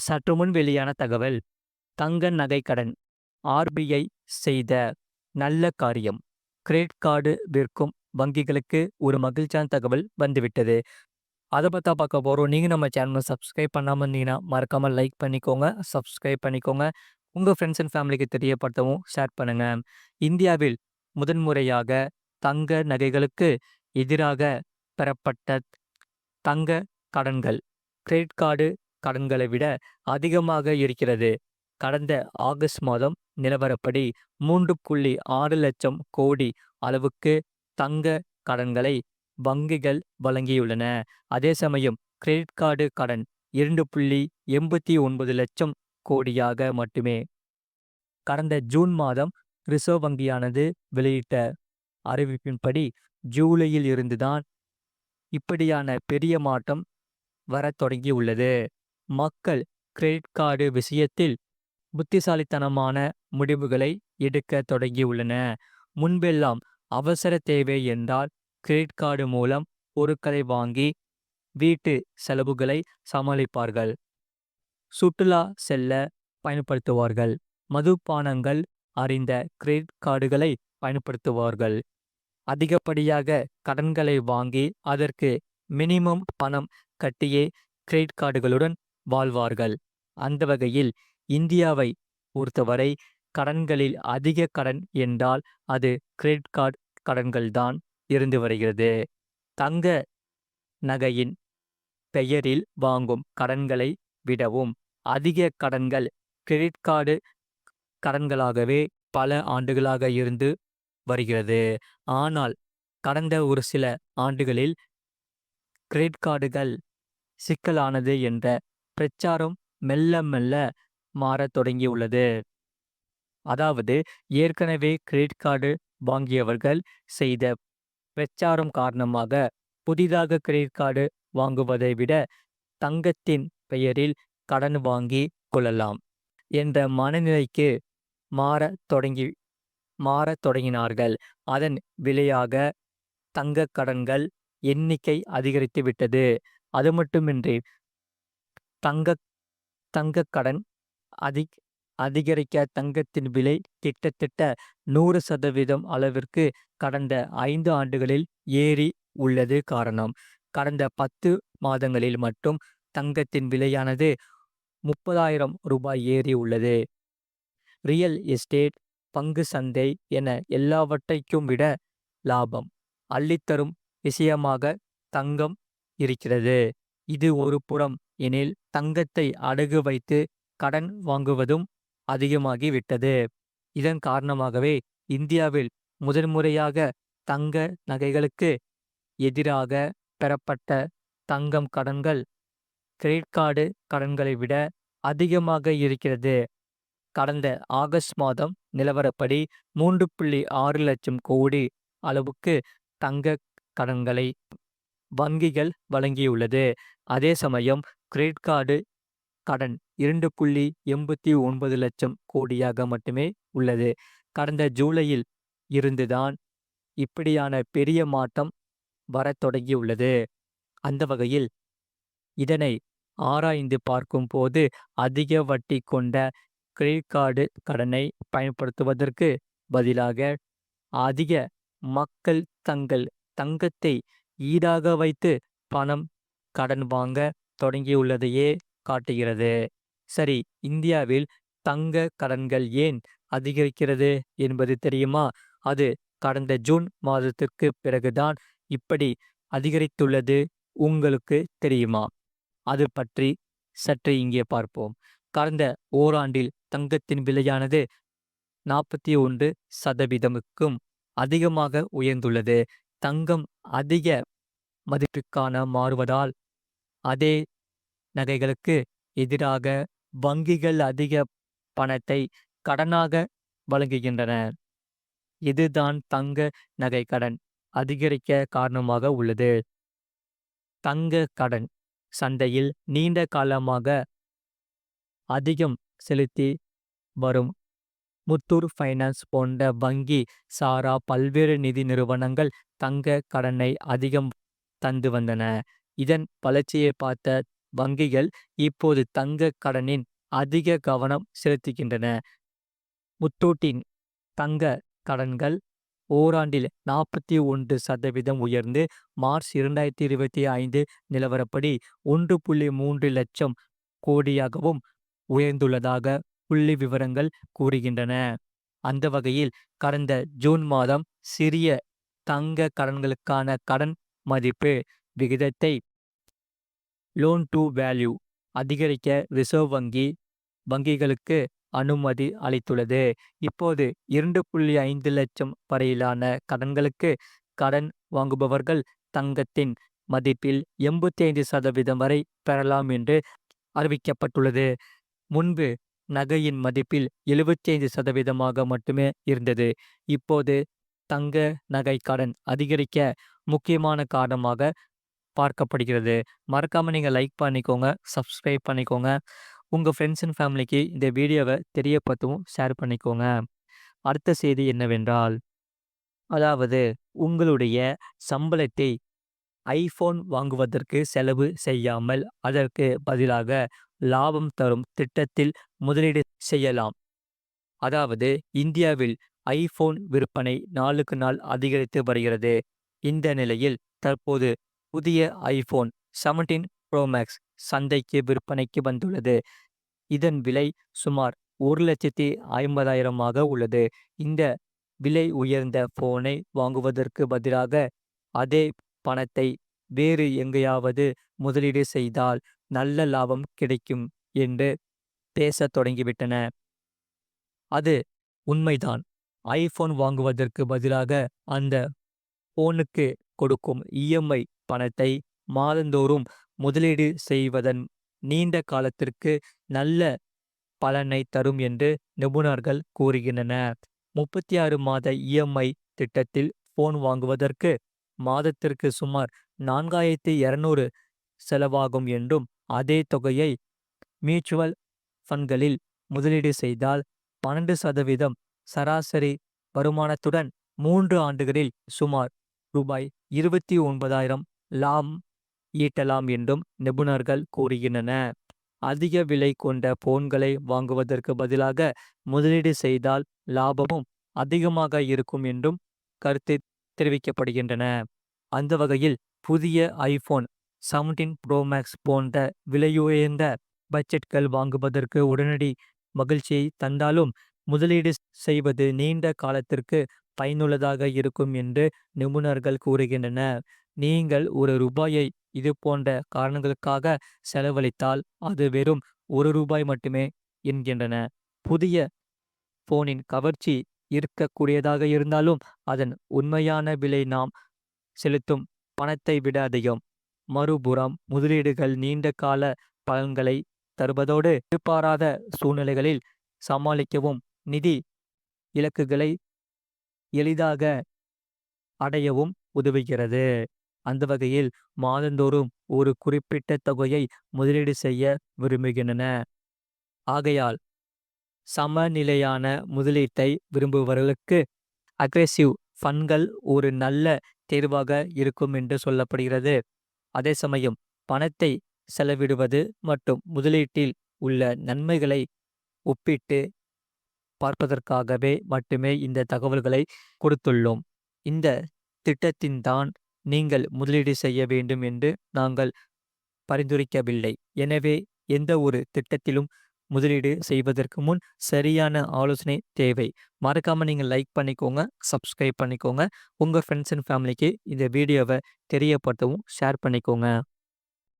சற்று முன் வெளியான தகவல் தங்க நகை கடன் ஆர்பிஐ செய்த நல்ல காரியம். கிரெடிட் கார்டு விற்கும் வங்கிகளுக்கு ஒரு மகிழ்ச்சியான தகவல் வந்துவிட்டது. அதை பற்றி பார்க்க போகிறோம் நீங்கள் நம்ம சேனலை சப்ஸ்கிரைப் பண்ணாமல் இருந்தீங்கன்னா மறக்காமல் லைக் பண்ணிக்கோங்க சப்ஸ்கிரைப் பண்ணிக்கோங்க. உங்கள் ஃப்ரெண்ட்ஸ் அண்ட் ஃபேமிலிக்கு தெரியப்படுத்தவும் ஷேர் பண்ணுங்கள் இந்தியாவில் முதன்முறையாக தங்க நகைகளுக்கு எதிராக பெறப்பட்ட தங்க கடன்கள் கிரெடிட் கார்டு கடன்களை விட அதிகமாக இருக்கிறது. கடந்த ஆகஸ்ட் மாதம் நிலவரப்படி மூன்று புள்ளி ஆறு லட்சம் கோடி அளவுக்கு தங்க கடன்களை வங்கிகள் வழங்கியுள்ளன. அதே சமயம் கிரெடிட் கார்டு கடன் இரண்டு புள்ளி எண்பத்தி ஒன்பது லட்சம் கோடியாக மட்டுமே. கடந்த ஜூன் மாதம் ரிசர்வ் வங்கியானது வெளியிட்ட அறிவிப்பின்படி ஜூலையில் இருந்துதான் இப்படியான பெரிய மாற்றம் வரத் தொடங்கியுள்ளது. மக்கள் கிரெடிட் கார்டு விஷயத்தில் புத்திசாலித்தனமான முடிவுகளை எடுக்க தொடங்கியுள்ளன. முன்பெல்லாம் அவசர தேவை என்றால் கிரெடிட் கார்டு மூலம் பொருட்களை வாங்கி வீட்டு செலவுகளை சமாளிப்பார்கள். சுற்றுலா செல்ல பயன்படுத்துவார்கள். மதுபானங்கள் அறிந்த கிரெடிட் கார்டுகளை பயன்படுத்துவார்கள். அதிகப்படியாக கடன்களை வாங்கி அதற்கு மினிமம் பணம் கட்டியே கிரெடிட் கார்டுகளுடன் வாழ்வார்கள். அந்த வகையில் இந்தியாவை பொறுத்தவரை கடன்களில் அதிக கடன் என்றால் அது கிரெடிட் கார்டு கடன்கள்தான் இருந்து வருகிறது. தங்க நகையின் பெயரில் வாங்கும் கடன்களை விடவும் அதிக கடன்கள் கிரெடிட் கார்டு கடன்களாகவே பல ஆண்டுகளாக இருந்து வருகிறது. ஆனால் கடந்த ஒரு சில ஆண்டுகளில் கிரெடிட் கார்டுகள் சிக்கலானது என்ற பிரச்சாரம் மெல்ல மெல்ல மாறத் தொடங்கியுள்ளது. அதாவது ஏற்கனவே கிரெடிட் கார்டு வாங்கியவர்கள் செய்த பிரச்சாரம் காரணமாக புதிதாக கிரெடிட் கார்டு வாங்குவதை விட தங்கத்தின் பெயரில் கடன் வாங்கி கொள்ளலாம் என்ற மனநிலைக்கு மாறத் தொடங்கி மாறத் தொடங்கினார்கள். அதன் விலையாக தங்க கடன்கள் எண்ணிக்கை அதிகரித்து விட்டது. அது மட்டுமின்றி தங்க தங்கக் கடன் அதி அதிகரிக்க தங்கத்தின் விலை கிட்டத்தட்ட நூறு சதவீதம் அளவிற்கு கடந்த ஐந்து ஆண்டுகளில் ஏறி உள்ளது காரணம். கடந்த பத்து மாதங்களில் மட்டும் தங்கத்தின் விலையானது முப்பதாயிரம் ரூபாய் ஏறி உள்ளது. ரியல் எஸ்டேட் பங்கு சந்தை என எல்லாவற்றைக்கும் விட லாபம் அள்ளித்தரும் விஷயமாக தங்கம் இருக்கிறது. இது ஒரு புறம் எனில் தங்கத்தை அடகு வைத்து கடன் வாங்குவதும் அதிகமாகிவிட்டது. இதன் காரணமாகவே இந்தியாவில் முதன்முறையாக தங்க நகைகளுக்கு எதிராக பெறப்பட்ட தங்கம் கடன்கள் கிரெடிட் கார்டு கடன்களை விட அதிகமாக இருக்கிறது. கடந்த ஆகஸ்ட் மாதம் நிலவரப்படி மூன்று புள்ளி ஆறு லட்சம் கோடி அளவுக்கு தங்க கடன்களை வங்கிகள் வழங்கியுள்ளது. அதே சமயம் கிரெடிட் கார்டு கடன் இரண்டு புள்ளி எண்பத்தி ஒன்பது லட்சம் கோடியாக மட்டுமே உள்ளது. கடந்த ஜூலையில் இருந்துதான் இப்படியான பெரிய மாற்றம் வரத் தொடங்கியுள்ளது. அந்த வகையில் இதனை ஆராய்ந்து பார்க்கும்போது அதிக வட்டி கொண்ட கிரெடிட் கார்டு கடனை பயன்படுத்துவதற்கு பதிலாக அதிக மக்கள் தங்கள் தங்கத்தை ஈடாக வைத்து பணம் கடன் வாங்க தொடங்கியுள்ளதையே காட்டுகிறது. சரி இந்தியாவில் தங்க கடன்கள் ஏன் அதிகரிக்கிறது என்பது தெரியுமா? அது கடந்த ஜூன் மாதத்திற்கு பிறகுதான் இப்படி அதிகரித்துள்ளது உங்களுக்கு தெரியுமா? அது பற்றி சற்று இங்கே பார்ப்போம். கடந்த ஓராண்டில் தங்கத்தின் விலையானது நாற்பத்தி ஒன்று சதவீதமுக்கும் அதிகமாக உயர்ந்துள்ளது. தங்கம் அதிக மதிப்பிற்கான மாறுவதால் அதே நகைகளுக்கு எதிராக வங்கிகள் அதிக பணத்தை கடனாக வழங்குகின்றன. இதுதான் தங்க நகை கடன் அதிகரிக்க காரணமாக உள்ளது. தங்க கடன் சந்தையில் நீண்ட காலமாக அதிகம் செலுத்தி வரும். முத்தூர் ஃபைனான்ஸ் போன்ற வங்கி சாரா பல்வேறு நிதி நிறுவனங்கள் தங்க கடனை அதிகம் தந்து வந்தன இதன் வளர்ச்சியை பார்த்த வங்கிகள் இப்போது தங்க கடனின் அதிக கவனம் செலுத்துகின்றன. முத்தூட்டின் தங்க கடன்கள் ஓராண்டில் நாற்பத்தி ஒன்று சதவீதம் உயர்ந்து மார்ச் இரண்டாயிரத்தி இருபத்தி ஐந்து நிலவரப்படி ஒன்று புள்ளி மூன்று லட்சம் கோடியாகவும் உயர்ந்துள்ளதாக புள்ளி விவரங்கள் கூறுகின்றன. அந்த வகையில் கடந்த ஜூன் மாதம் சிறிய தங்க கடன்களுக்கான கடன் மதிப்பு விகிதத்தை லோன் டு வேல்யூ அதிகரிக்க ரிசர்வ் வங்கி வங்கிகளுக்கு அனுமதி அளித்துள்ளது. இப்போது இரண்டு புள்ளி ஐந்து லட்சம் வரையிலான கடன்களுக்கு கடன் வாங்குபவர்கள் தங்கத்தின் மதிப்பில் எண்பத்தி ஐந்து சதவீதம் வரை பெறலாம் என்று அறிவிக்கப்பட்டுள்ளது. முன்பு நகையின் மதிப்பில் எழுபத்தி ஐந்து சதவீதமாக மட்டுமே இருந்தது. இப்போது தங்க நகை கடன் அதிகரிக்க முக்கியமான காரணமாக பார்க்கப்படுகிறது. மறக்காமல் நீங்கள் லைக் பண்ணிக்கோங்க, சப்ஸ்கிரைப் பண்ணிக்கோங்க. உங்கள் ஃப்ரெண்ட்ஸ் அண்ட் ஃபேமிலிக்கு இந்த வீடியோவை தெரியப்படுத்தவும் ஷேர் பண்ணிக்கோங்க. அடுத்த செய்தி என்னவென்றால், அதாவது உங்களுடைய சம்பளத்தை ஐஃபோன் வாங்குவதற்கு செலவு செய்யாமல் அதற்கு பதிலாக லாபம் தரும் திட்டத்தில் முதலீடு செய்யலாம். அதாவது இந்தியாவில் ஐஃபோன் விற்பனை நாளுக்கு நாள் அதிகரித்து வருகிறது. இந்த நிலையில் தற்போது புதிய ஐபோன் 17 ப்ரோ மேக்ஸ் சந்தைக்கு விற்பனைக்கு வந்துள்ளது. இதன் விலை சுமார் ஒரு லட்சத்தி ஐம்பதாயிரமாக உள்ளது. இந்த விலை உயர்ந்த போனை வாங்குவதற்கு பதிலாக அதே பணத்தை வேறு எங்கேயாவது முதலீடு செய்தால் நல்ல லாபம் கிடைக்கும் என்று பேசத் தொடங்கிவிட்டன. அது உண்மைதான். ஐபோன் வாங்குவதற்கு பதிலாக அந்த போனுக்கு கொடுக்கும் இஎம்ஐ பணத்தை மாதந்தோறும் முதலீடு செய்வதன் நீண்ட காலத்திற்கு நல்ல பலனை தரும் என்று நிபுணர்கள் கூறுகின்றனர். முப்பத்தி ஆறு மாத இஎம்ஐ திட்டத்தில் போன் வாங்குவதற்கு மாதத்திற்கு சுமார் நான்காயிரத்தி இருநூறு செலவாகும் என்றும் அதே தொகையை மியூச்சுவல் ஃபண்ட்களில் முதலீடு செய்தால் பன்னெண்டு சதவீதம் சராசரி வருமானத்துடன் மூன்று ஆண்டுகளில் சுமார் ரூபாய் இருபத்தி ஒன்பதாயிரம் லாம் ஈட்டலாம் என்றும் நிபுணர்கள் கூறுகின்றன அதிக விலை கொண்ட போன்களை வாங்குவதற்கு பதிலாக முதலீடு செய்தால் லாபமும் அதிகமாக இருக்கும் என்றும் கருத்து தெரிவிக்கப்படுகின்றன. அந்த வகையில் புதிய ஐபோன் 17 ப்ரோ மேக்ஸ் போன்ற விலையுயர்ந்த பட்ஜெட்கள் வாங்குவதற்கு உடனடி மகிழ்ச்சியை தந்தாலும் முதலீடு செய்வது நீண்ட காலத்திற்கு பயனுள்ளதாக இருக்கும் என்று நிபுணர்கள் கூறுகின்றனர். நீங்கள் ஒரு ரூபாயை இதுபோன்ற காரணங்களுக்காக செலவழித்தால் அது வெறும் ஒரு ரூபாய் மட்டுமே என்கின்றன. புதிய போனின் கவர்ச்சி இருக்கக்கூடியதாக இருந்தாலும் அதன் உண்மையான விலை நாம் செலுத்தும் பணத்தை விட அதிகம். மறுபுறம் முதலீடுகள் நீண்ட கால பலன்களை தருவதோடு எதிர்பாராத சூழ்நிலைகளில் சமாளிக்கவும் நிதி இலக்குகளை எளிதாக அடையவும் உதவுகிறது. அந்த வகையில் மாதந்தோறும் ஒரு குறிப்பிட்ட தொகையை முதலீடு செய்ய விரும்புகின்றன. ஆகையால் சமநிலையான முதலீட்டை விரும்புபவர்களுக்கு அக்ரெசிவ் ஃபண்கள் ஒரு நல்ல தேர்வாக இருக்கும் என்று சொல்லப்படுகிறது. அதே சமயம் பணத்தை செலவிடுவது மற்றும் முதலீட்டில் உள்ள நன்மைகளை ஒப்பிட்டு பார்ப்பதற்காகவே மட்டுமே இந்த தகவல்களை கொடுத்துள்ளோம். இந்த திட்டத்தின் தான் நீங்கள் முதலீடு செய்ய வேண்டும் என்று நாங்கள் பரிந்துரைக்கவில்லை. எனவே எந்த ஒரு திட்டத்திலும் முதலீடு செய்வதற்கு முன் சரியான ஆலோசனை தேவை. மறக்காமல் நீங்கள் லைக் பண்ணிக்கோங்க, சப்ஸ்கிரைப் பண்ணிக்கோங்க. உங்கள் ஃப்ரெண்ட்ஸ் அண்ட் ஃபேமிலிக்கு இந்த வீடியோவை தெரியப்படுத்தவும் ஷேர் பண்ணிக்கோங்க.